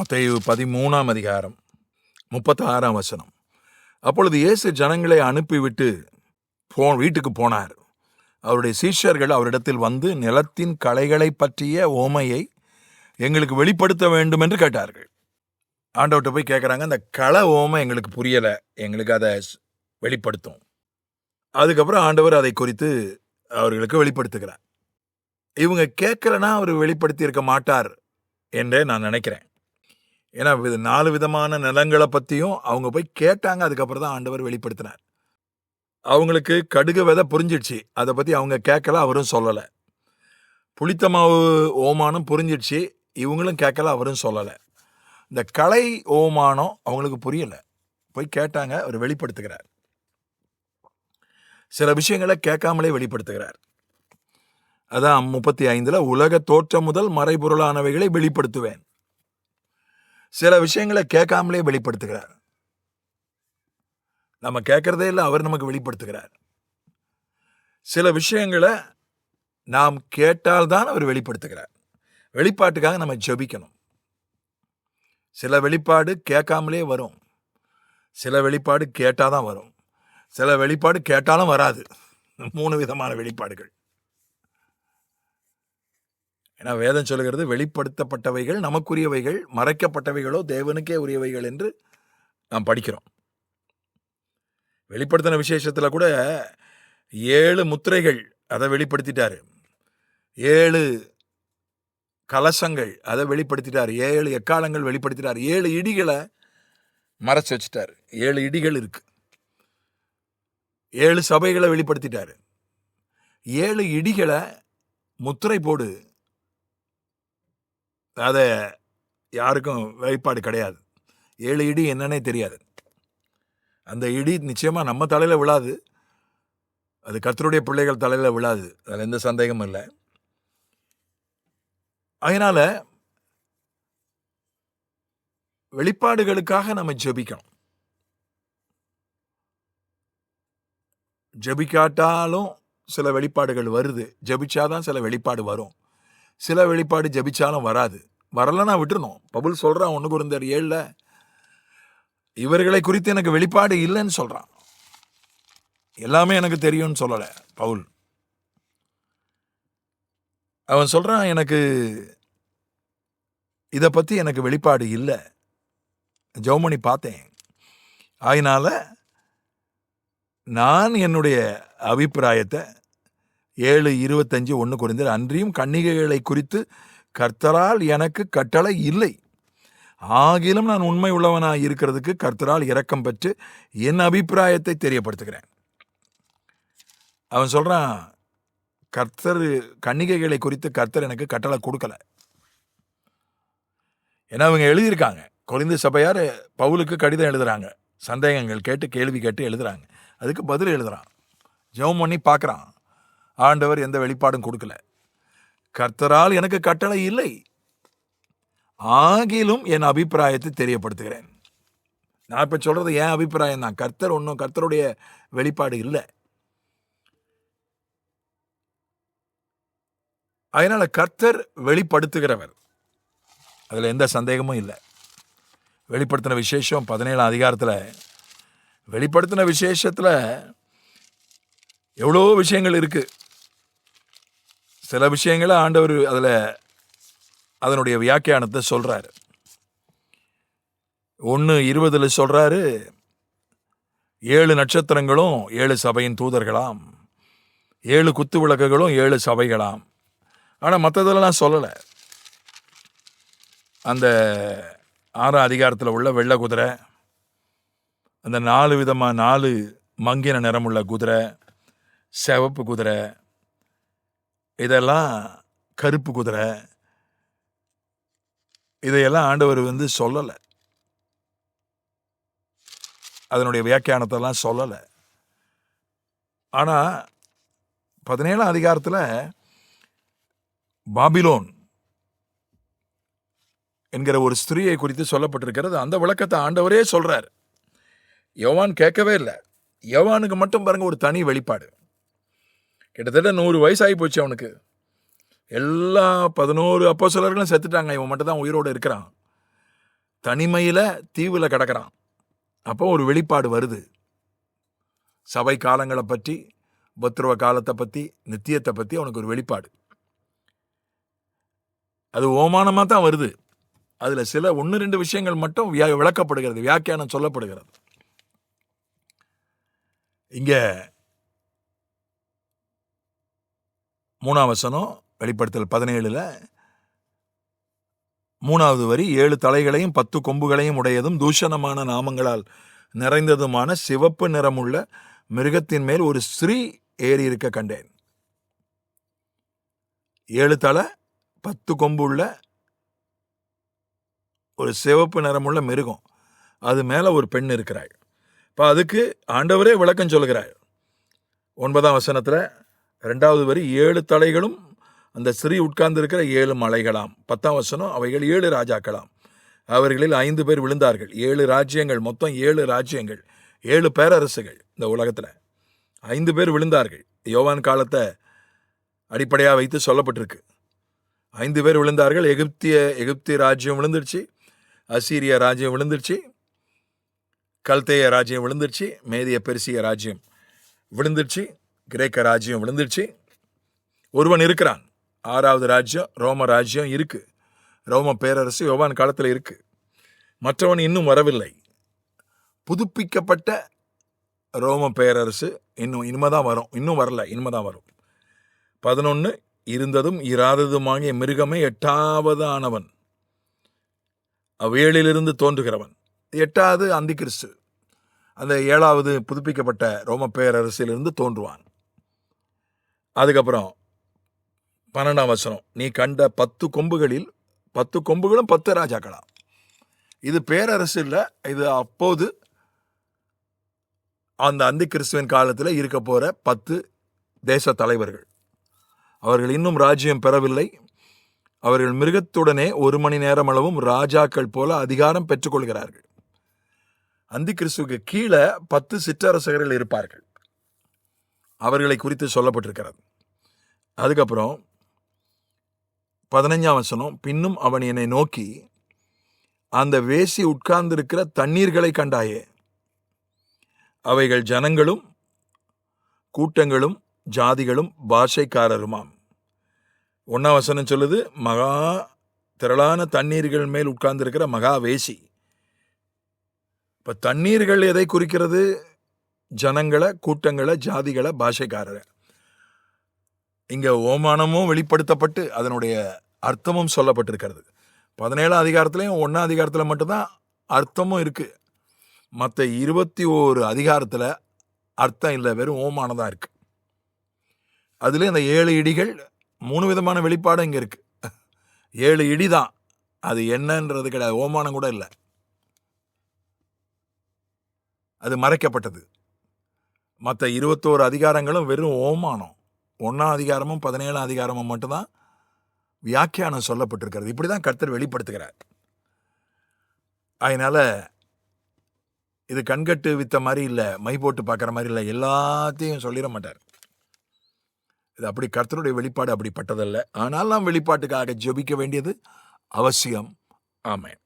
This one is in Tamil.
மத்தையு பதிமூணாம் அதிகாரம் முப்பத்தாறாம் வசனம். அப்பொழுது இயேசு ஜனங்களை அனுப்பிவிட்டு போ வீட்டுக்கு போனார். அவருடைய சீஷர்கள் அவரிடத்தில் வந்து நிலத்தின் களைகளை பற்றிய ஓமையை எங்களுக்கு வெளிப்படுத்த வேண்டும் என்று கேட்டார்கள். ஆண்டவர்கிட்ட போய் கேட்குறாங்க அந்த களை ஓமை எங்களுக்கு புரியலை எங்களுக்கு அதை வெளிப்படுத்தும். அதுக்கப்புறம் ஆண்டவர் அதை குறித்து அவர்களுக்கு வெளிப்படுத்துகிறார். இவங்க கேட்கலன்னா அவர் வெளிப்படுத்தி இருக்க மாட்டார் என்றே நான் நினைக்கிறேன். ஏன்னா இது நாலு விதமான நிலங்களை பற்றியும் அவங்க போய் கேட்டாங்க. அதுக்கப்புறம் தான் ஆண்டவர் வெளிப்படுத்தினார். அவங்களுக்கு கடுகு விதை புரிஞ்சிடுச்சு. அதை பற்றி அவங்க கேட்கல அவரும் சொல்லலை. புளித்த மாவு ஓமானம் புரிஞ்சிடுச்சு. இவங்களும் கேட்கல அவரும் சொல்லலை. இந்த கலை ஓமானம் அவங்களுக்கு புரியலை. போய் கேட்டாங்க அவர் வெளிப்படுத்துகிறார். சில விஷயங்களை கேட்காமலே வெளிப்படுத்துகிறார். அதான் முப்பத்தி ஐந்தில் உலக தோற்றம் முதல் மறைபொருளானவைகளை வெளிப்படுத்துவேன். சில விஷயங்களை கேட்காமலே வெளிப்படுத்துகிறார். நம்ம கேட்கறதே இல்லை அவர் நமக்கு வெளிப்படுத்துகிறார். சில விஷயங்களை நாம் கேட்டால்தான் அவர் வெளிப்படுத்துகிறார். வெளிப்பாட்டுக்காக நம்ம ஜெபிக்கணும். சில வெளிப்பாடு கேட்காமலே வரும். சில வெளிப்பாடு கேட்டால் தான் வரும். சில வெளிப்பாடு கேட்டாலும் வராது. மூணு விதமான வெளிப்பாடுகள். ஏன்னா வேதம் சொல்கிறது வெளிப்படுத்தப்பட்டவைகள் நமக்குரியவைகள் மறைக்கப்பட்டவைகளோ தேவனுக்கே உரியவைகள் என்று நாம் படிக்கிறோம். வெளிப்படுத்தின விசேஷத்தில் கூட ஏழு முத்திரைகள் அதை வெளிப்படுத்திட்டார். ஏழு கலசங்கள் அதை வெளிப்படுத்திட்டார். ஏழு எக்காலங்கள் வெளிப்படுத்திட்டார். ஏழு இடிகளை மறைச்சி வச்சுட்டார். ஏழு இடிகள் இருக்கு. ஏழு சபைகளை வெளிப்படுத்திட்டார். ஏழு இடிகளை முத்திரை போடு அதை யாருக்கும் வெளிப்பாடு கிடையாது. ஏழு இடி என்னன்னே தெரியாது. அந்த இடி நிச்சயமாக நம்ம தலையில் விழாது. அது கத்தருடைய பிள்ளைகள் தலையில் விழாது. அதில் எந்த சந்தேகமும் இல்லை. அதனால் வெளிப்பாடுகளுக்காக நம்ம ஜெபிக்கணும். ஜெபிக்காட்டாலும் சில வெளிப்பாடுகள் வருது. ஜபிச்சாதான் சில வெளிப்பாடு வரும். சில வெளிப்பாடு ஜபிச்சாலும் வராது. வரலன்னா விட்டுருணும் பவுல் சொல்றான் ஒன்று குருந்தர் ஏழில் இவர்களை குறித்து எனக்கு வெளிப்பாடு இல்லைன்னு சொல்றான். எல்லாமே எனக்கு தெரியும்னு சொல்லலை பவுல். அவன் சொல்றான் எனக்கு இதை பற்றி எனக்கு வெளிப்பாடு இல்லை. ஜவுமணி பார்த்தேன். அதனால் நான் என்னுடைய அபிப்பிராயத்தை ஏழு இருபத்தஞ்சு ஒன்று குறைந்தர் அன்றியும் கன்னிகைகளை குறித்து கர்த்தரால் எனக்கு கட்டளை இல்லை. ஆகிலும் நான் உண்மை உள்ளவனாக இருக்கிறதுக்கு கர்த்தரால் இரக்கம் பெற்று என் அபிப்பிராயத்தை தெரியப்படுத்துகிறேன். அவன் சொல்கிறான் கர்த்தர் கன்னிகைகளை குறித்து கர்த்தர் எனக்கு கட்டளை கொடுக்கல. ஏன்னா அவங்க எழுதியிருக்காங்க. கொரிந்து சபையார் பவுலுக்கு கடிதம் எழுதுகிறாங்க சந்தேகங்கள் கேட்டு கேள்வி கேட்டு எழுதுகிறாங்க அதுக்கு பதில் எழுதுகிறான் ஜெபம் பண்ணி பார்க்குறான். ஆண்டவர் எந்த வெளிப்பாடும் கொடுக்கல. கர்த்தரால் எனக்கு கட்டளை இல்லை. ஆகிலும் என் அபிப்பிராயத்தை தெரியப்படுத்துகிறேன். நான் இப்போ சொல்கிறது என் அபிப்பிராயம் தான். கர்த்தர் ஒன்றும் கர்த்தருடைய வெளிப்பாடு இல்லை. அதனால் கர்த்தர் வெளிப்படுத்துகிறவர். அதில் எந்த சந்தேகமும் இல்லை. வெளிப்படுத்தின விசேஷம் பதினேழாம் அதிகாரத்தில் வெளிப்படுத்தின விசேஷத்தில் எவ்வளோ விஷயங்கள் இருக்குது சில விஷயங்களை ஆண்டவர் அதில் அதனுடைய வியாக்கியானத்தை சொல்கிறார் ஒன்று இருபதில் சொல்கிறாரு ஏழு நட்சத்திரங்களும் ஏழு சபையின் தூதர்களாம். ஏழு குத்து விளக்குகளும் ஏழு சபைகளாம். ஆனால் மற்றதெல்லாம் சொல்லலை. அந்த ஆறாம் அதிகாரத்தில் உள்ள வெள்ளை குதிரை அந்த நாலு விதமாக நாலு மங்கின நிறமுள்ள குதிரை சிவப்பு குதிரை இதெல்லாம் கருப்பு குதிரை. இதையெல்லாம் ஆண்டவர் வந்து சொல்லலை. அதனுடைய வியாக்கியானத்தெல்லாம் சொல்லலை. ஆனால் பதினேழாம் அதிகாரத்தில் பாபிலோன் என்கிற ஒரு ஸ்திரீயை குறித்து சொல்லப்பட்டிருக்கிறது. அந்த விளக்கத்தை ஆண்டவரே சொல்கிறார் யவான் கேட்கவே இல்லை. யவானுக்கு மட்டும் பாருங்கள் ஒரு தனி வெளிப்பாடு. கிட்டத்தட்ட நூறு வயசாகி போச்சு அவனுக்கு. எல்லா பதினோரு அப்போ செத்துட்டாங்க. இவன் மட்டும் தான் உயிரோடு இருக்கிறான். தனிமையில் தீவில் கிடக்கிறான். அப்போ ஒரு வெளிப்பாடு வருது. சபை காலங்களை பற்றி உபத்திரவ காலத்தை பற்றி நித்தியத்தை பற்றி அவனுக்கு ஒரு வெளிப்பாடு. அது ஓமானமாக தான் வருது. அதில் சில ஒன்று ரெண்டு விஷயங்கள் மட்டும் வியா- விளக்கப்படுகிறது. வியாக்கியானம் சொல்லப்படுகிறது. இங்கே மூணாம் வசனம் வெளிப்படுத்தல் பதினேழில் மூணாவது வரி ஏழு தலைகளையும் பத்து கொம்புகளையும் உடையதும் தூஷணமான நாமங்களால் நிறைந்ததுமான சிவப்பு நிறமுள்ள மிருகத்தின் மேல் ஒரு ஸ்ரீ ஏறி இருக்க கண்டேன். ஏழு தலை பத்து கொம்பு உள்ள ஒரு சிவப்பு நிறமுள்ள மிருகம். அது மேலே ஒரு பெண் இருக்கிறாள். இப்போ அதுக்கு ஆண்டவரே விளக்கம் சொல்கிறாள் ஒன்பதாம் வசனத்தில் ரெண்டாவது வரி ஏழு தலைகளும் அந்த ஸ்ரீ உட்கார்ந்திருக்கிற ஏழு மலைகளாம். பத்தாம் வசனம் அவைகள் ஏழு ராஜாக்களாம். அவர்களில் ஐந்து பேர் விழுந்தார்கள். ஏழு ராஜ்யங்கள் மொத்தம் ஏழு ராஜ்யங்கள் ஏழு பேரரசுகள் இந்த உலகத்தில். ஐந்து பேர் விழுந்தார்கள். யோவான் காலத்தை அடிப்படையாக வைத்து சொல்லப்பட்டிருக்கு. ஐந்து பேர் விழுந்தார்கள். எகிப்திய எகிப்திய ராஜ்யம் விழுந்துருச்சு. அசீரிய ராஜ்யம் விழுந்துருச்சு. கல்தேய ராஜ்யம் விழுந்துருச்சு. மேதிய பெருசிய ராஜ்யம் விழுந்துருச்சு. கிரேக்க ராஜ்யம் விழுந்துருச்சு ஒருவன் இருக்கிறான். ஆறாவது ராஜ்யம் ரோம ராஜ்யம் இருக்கு. ரோம பேரரசு யோவான் காலத்தில் இருக்குது மற்றவன் இன்னும் வரவில்லை. புதுப்பிக்கப்பட்ட ரோம பேரரசு இன்னும் இனிமேதான் வரும். இன்னும் வரல இனிமே தான் வரும். பதினொன்று இருந்ததும் இராததுமாகிய மிருகமே எட்டாவது ஆனவன். அவ்வேழிலிருந்து தோன்றுகிறவன். எட்டாவது அந்திகிறிஸ்து அந்த ஏழாவது புதுப்பிக்கப்பட்ட ரோம பேரரசிலிருந்து தோன்றுவான். அதுக்கப்புறம் பன்னெண்டாம் வசனம் நீ கண்ட பத்து கொம்புகளில் பத்து கொம்புகளும் பத்து ராஜாக்களாம் இது பேரரசு இல்லை இது அப்போது அந்த அந்தி கிறிஸ்துவின் காலத்தில் இருக்க போகிற பத்து தேச தலைவர்கள். அவர்கள் இன்னும் ராஜ்யம் பெறவில்லை. அவர்கள் மிருகத்துடனே ஒரு மணி நேரம் அளவும் ராஜாக்கள் போல அதிகாரம் பெற்றுக்கொள்கிறார்கள் அந்தி கிறிஸ்துவுக்கு கீழே பத்து சிற்றரசர்கள் இருப்பார்கள். அவர்களை குறித்து சொல்லப்பட்டிருக்கிறது. அதுக்கப்புறம் பதினஞ்சாம் வசனம் பின்னும் அவன் என்னை நோக்கி அந்த வேசி உட்கார்ந்திருக்கிற தண்ணீர்களை கண்டாயே. அவைகள் ஜனங்களும் கூட்டங்களும் ஜாதிகளும் பாஷைக்காரருமாம். ஒன்றாம் வசனம் சொல்லுது மகா திரளான தண்ணீர்கள் மேல் உட்கார்ந்திருக்கிற மகா வேசி. இப்போ தண்ணீர்கள் எதை குறிக்கிறது? ஜனங்களை கூட்டங்களை ஜாதிகளை பாஷைக்காரரை. இங்கே ஓமானமும் வெளிப்படுத்தப்பட்டு அதனுடைய அர்த்தமும் சொல்லப்பட்டிருக்கிறது. பதினேழாம் அதிகாரத்துலேயும் ஒன்றாம் அதிகாரத்தில் மட்டும்தான் அர்த்தமும் இருக்குது மற்ற இருபத்தி ஓரு அதிகாரத்தில் அர்த்தம் இல்லை வெறும் ஓமானதாக இருக்குது அதில் இந்த ஏழு இடிகள் மூணு விதமான வெளிப்பாடும் இங்கே இருக்குது ஏழு இடி தான் அது என்னன்றது கிடையாது. ஓமானம் கூட இல்லை. அது மறைக்கப்பட்டது. மற்ற இருபத்தோரு அதிகாரங்களும் வெறும் ஓமானம். ஒன்றாம் அதிகாரமும் பதினேழாம் அதிகாரமும் மட்டும்தான் வியாக்கியானம் சொல்லப்பட்டிருக்கிறது. இப்படி தான் கர்த்தர் வெளிப்படுத்துகிறார். அதனால் இது கண்கட்டு வித்த மாதிரி இல்லை மை போட்டு பார்க்குற மாதிரி இல்லை எல்லாத்தையும் சொல்லிட மாட்டார். இது அப்படி கர்த்தருடைய வெளிப்பாடு அப்படிப்பட்டதல்ல. ஆனால் நாம் வெளிப்பாட்டுக்காக ஜெபிக்க வேண்டியது அவசியம். ஆமேன்.